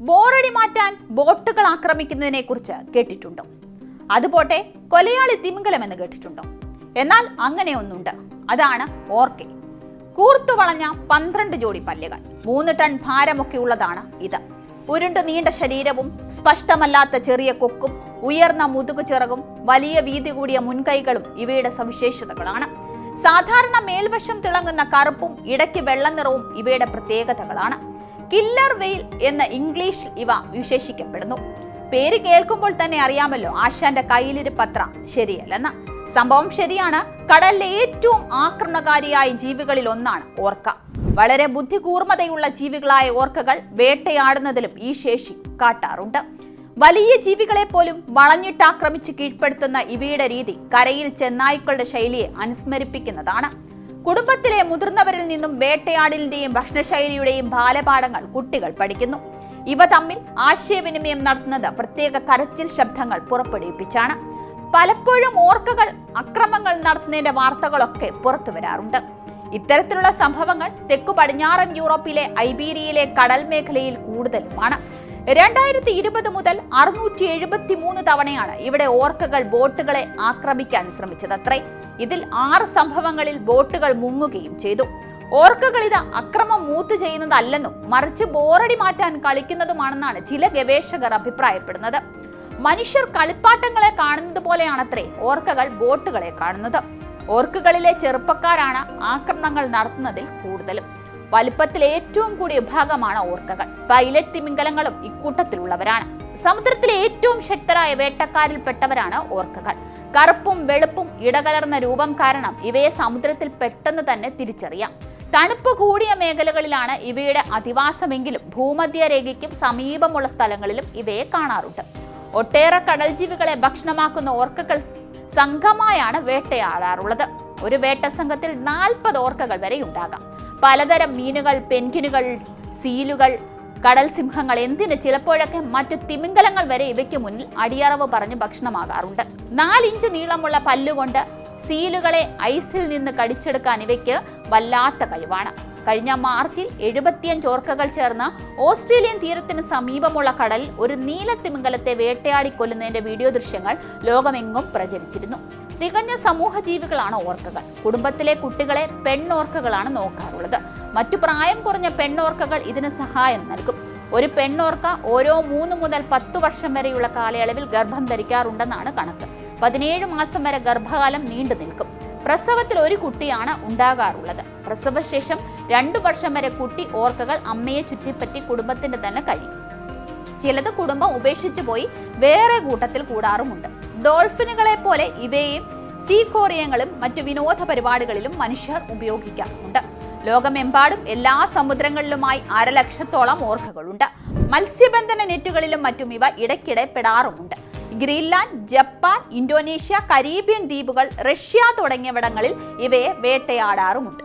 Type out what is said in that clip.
ബോറടി മാറ്റാൻ ബോട്ടുകൾ ആക്രമിക്കുന്നതിനെ കുറിച്ച് കേട്ടിട്ടുണ്ടോ? അതുപോട്ടെ കൊലയാളി തിമിംഗലം എന്ന് കേട്ടിട്ടുണ്ടോ? എന്നാൽ അങ്ങനെ ഒന്നുണ്ട് അതാണ് ഓർക്കെ കൂർത്തു വളഞ്ഞ പന്ത്രണ്ട് ജോഡി പല്ലുകൾ മൂന്ന് ടൺ ഭാരമൊക്കെ ഉള്ളതാണ് ഇത്. ഉരുണ്ട് നീണ്ട ശരീരവും സ്പഷ്ടമല്ലാത്ത ചെറിയ കൊക്കും ഉയർന്ന മുതുകു ചിറകും വലിയ വീതി കൂടിയ മുൻകൈകളും ഇവയുടെ സവിശേഷതകളാണ്. സാധാരണ മേൽവശം തിളങ്ങുന്ന കറുപ്പും ഇടയ്ക്ക് വെള്ളനിറവും ഇവയുടെ പ്രത്യേകതകളാണ്. കില്ലർ വെയിൽ എന്ന ഇംഗ്ലീഷിൽ ഇവ വിശേഷിക്കപ്പെടുന്നു. പേര് കേൾക്കുമ്പോൾ തന്നെ അറിയാമല്ലോ ആശാന്റെ കയ്യിലിരിപ്പത്ര ശരിയല്ലെന്ന്. സംഭവം ശരിയാണ്. കടലിലെ ഏറ്റവും ആക്രമണകാരിയായ ജീവികളിൽ ഒന്നാണ് ഓർക്ക. വളരെ ബുദ്ധികൂർമ്മതയുള്ള ജീവികളായ ഓർക്കകൾ വേട്ടയാടുന്നതിലും ഈ ശേഷി കാട്ടാറുണ്ട്. വലിയ ജീവികളെ പോലും വളഞ്ഞിട്ട് ആക്രമിച്ച് കീഴ്പ്പെടുത്തുന്ന ഇവയുടെ രീതി കരയിൽ ചെന്നായ്ക്കളുടെ ശൈലിയെ അനുസ്മരിപ്പിക്കുന്നതാണ്. കുടുംബത്തിലെ മുതിർന്നവരിൽ നിന്നും വേട്ടയാടലിന്റെയും ഭക്ഷണശൈലിയുടെയും ബാലപാഠങ്ങൾ കുട്ടികൾ പഠിക്കുന്നു. ഇവ തമ്മിൽ ആശയവിനിമയം നടത്തുന്നത് പ്രത്യേക കരച്ചിൽ ശബ്ദങ്ങൾ പുറപ്പെടുവിപ്പിച്ചാണ്. പലപ്പോഴും ഓർക്കകൾ അക്രമങ്ങൾ നടത്തുന്നതിന്റെ വാർത്തകളൊക്കെ പുറത്തു വരാറുണ്ട്. ഇത്തരത്തിലുള്ള സംഭവങ്ങൾ തെക്കു പടിഞ്ഞാറൻ യൂറോപ്പിലെ ഐബീരിയയിലെ കടൽ മേഖലയിൽ കൂടുതലുമാണ്. രണ്ടായിരത്തി ഇരുപത് മുതൽ അറുന്നൂറ്റി എഴുപത്തി മൂന്ന് തവണയാണ് ഇവിടെ ഓർക്കകൾ ബോട്ടുകളെ ആക്രമിക്കാൻ ശ്രമിച്ചതത്രേ. ഇതിൽ ആറ് സംഭവങ്ങളിൽ ബോട്ടുകൾ മുങ്ങുകയും ചെയ്തു. ഓർക്കകൾ ഇത് അക്രമം മൂത്ത് ചെയ്യുന്നതല്ലെന്നും മറിച്ച് ബോറടി മാറ്റാൻ കളിക്കുന്നതുമാണെന്നാണ് ചില ഗവേഷകർ അഭിപ്രായപ്പെടുന്നത്. മനുഷ്യർ കളിപ്പാട്ടങ്ങളെ കാണുന്നത് പോലെയാണത്രേ ഓർക്കകൾ ബോട്ടുകളെ കാണുന്നത്. ഓർക്കുകളിലെ ചെറുപ്പക്കാരാണ് ആക്രമണങ്ങൾ നടത്തുന്നതിൽ കൂടുതലും. വലിപ്പത്തിൽ ഏറ്റവും കൂടിയ വിഭാഗമാണ് ഓർക്കകൾ. പൈലറ്റ് തിമിംഗലങ്ങളും ഇക്കൂട്ടത്തിലുള്ളവരാണ്. സമുദ്രത്തിലെ ഏറ്റവും ശക്തരായ വേട്ടക്കാരിൽപ്പെട്ടവരാണ് ഓർക്കകൾ. കറുപ്പും വെളുപ്പും ഇടകലർന്ന രൂപം കാരണം ഇവയെ സമുദ്രത്തിൽ പെട്ടെന്ന് തന്നെ തിരിച്ചറിയാം. തണുപ്പ് കൂടിയ മേഖലകളിലാണ് ഇവയുടെ അധിവാസമെങ്കിലും ഭൂമധ്യരേഖയ്ക്കും സമീപമുള്ള സ്ഥലങ്ങളിലും ഇവയെ കാണാറുണ്ട്. ഒട്ടേറെ കടൽജീവികളെ ഭക്ഷണമാക്കുന്ന ഓർക്കകൾ സംഘമായാണ് വേട്ടയാടാറുള്ളത്. ഒരു വേട്ട സംഘത്തിൽ നാൽപ്പത് ഓർക്കകൾ വരെ ഉണ്ടാകാം. പലതരം മീനുകൾ പെന്റിനുകൾ സീലുകൾ കടൽ സിംഹങ്ങൾ എന്തിന് ചിലപ്പോഴൊക്കെ മറ്റു തിമിംഗലങ്ങൾ വരെ ഇവയ്ക്ക് മുന്നിൽ അടിയറവ് പറഞ്ഞ് ഭക്ഷണമാകാറുണ്ട്. നാലിഞ്ച് നീളമുള്ള പല്ലുകൊണ്ട് സീലുകളെ ഐസിൽ നിന്ന് കടിച്ചെടുക്കാൻ ഇവയ്ക്ക് വല്ലാത്ത കഴിവാണ്. കഴിഞ്ഞ മാർച്ചിൽ എഴുപത്തിയഞ്ച് ഓർക്കകൾ ചേർന്ന് ഓസ്ട്രേലിയൻ തീരത്തിന് സമീപമുള്ള കടൽ ഒരു നീല തിമിംഗലത്തെ വേട്ടയാടി കൊല്ലുന്നതിന്റെ വീഡിയോ ദൃശ്യങ്ങൾ ലോകമെങ്ങും പ്രചരിച്ചിരുന്നു. തികഞ്ഞ സമൂഹ ജീവികളാണ് ഓർക്കകൾ. കുടുംബത്തിലെ കുട്ടികളെ പെണ്ണോർക്കകളാണ് നോക്കാറുള്ളത്. മറ്റു പ്രായം കുറഞ്ഞ പെണ്ണോർക്കകൾ ഇതിന് സഹായം നൽകും. ഒരു പെണ്ണോർക്ക ഓരോ മൂന്ന് മുതൽ പത്ത് വർഷം വരെയുള്ള കാലയളവിൽ ഗർഭം ധരിക്കാറുണ്ടെന്നാണ് കണക്ക്. പതിനേഴ് മാസം വരെ ഗർഭകാലം നീണ്ടു നിൽക്കും. പ്രസവത്തിൽ ഒരു കുട്ടിയാണ് ഉണ്ടാകാറുള്ളത്. പ്രസവശേഷം രണ്ടു വർഷം വരെ കുട്ടി ഓർക്കകൾ അമ്മയെ ചുറ്റിപ്പറ്റി കുടുംബത്തിന്റെ തന്നെ കഴിയും. ചിലത് കുടുംബം ഉപേക്ഷിച്ചു പോയി വേറെ കൂട്ടത്തിൽ കൂടാറുമുണ്ട്. ഡോൾഫിനുകളെ പോലെ ഇവയും സീക്കോറിയങ്ങളും മറ്റു വിനോദ പരിപാടികളിലും മനുഷ്യർ ഉപയോഗിക്കാറുണ്ട് ലോകമെമ്പാടും എല്ലാ സമുദ്രങ്ങളിലുമായി അരലക്ഷത്തോളം ഓർക്കകളുണ്ട്. മത്സ്യബന്ധന നെറ്റുകളിലും മറ്റും ഇവ ഇടയ്ക്കിടെ പെടാറുമുണ്ട്. ഗ്രീൻലാൻഡ് ജപ്പാൻ ഇന്തോനേഷ്യ കരീബിയൻ ദ്വീപുകൾ റഷ്യ തുടങ്ങിയവിടങ്ങളിൽ ഇവയെ വേട്ടയാടാറുമുണ്ട്.